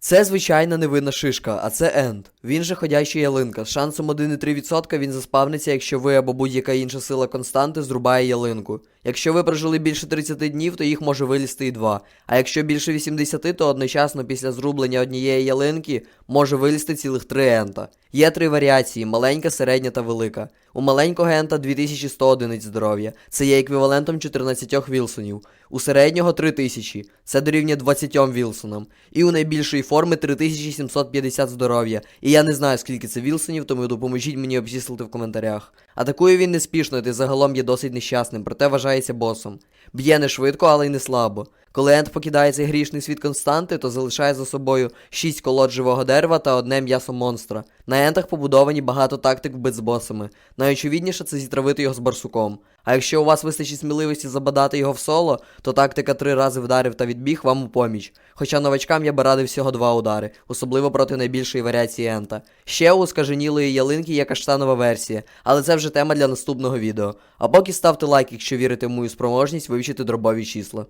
Це звичайна невинна шишка, а це енд. Він же ходяча ялинка. З шансом 1,3% він заспавниться, якщо ви або будь-яка інша сила константи зрубає ялинку. Якщо ви прожили більше 30 днів, то їх може вилізти і 2. А якщо більше 80, то одночасно після зрублення однієї ялинки може вилізти цілих 3 ента. Є три варіації: маленька, середня та велика. У маленького ента 2100 одиниць здоров'я, це є еквівалентом 14 Вілсонів. У середнього 3000, це дорівнює 20 Вілсонам. І у найбільшої форми 3750 здоров'я. І я не знаю, скільки це Вілсонів, тому допоможіть мені обчислити в коментарях. Атакує він неспішно, і загалом є досить нещасним, проте вважається босом. Б'є не швидко, але й не слабо. Коли Ент покидає цей грішний світ константи, то залишає за собою 6 колод живого дерева та одне м'ясо монстра. На ентах побудовані багато тактик вбит з босами. Найочевидніше це зітравити його з барсуком. А якщо у вас вистачить сміливості забадати його в соло, то тактика три рази вдарив та відбіг вам у поміч. Хоча новачкам я би радив всього два удари, особливо проти найбільшої варіації ента. Ще у скаженілої ялинки є каштанова версія, але це вже тема для наступного відео. А поки ставте лайк, якщо вірите в мою спроможність вивчити дробові числа.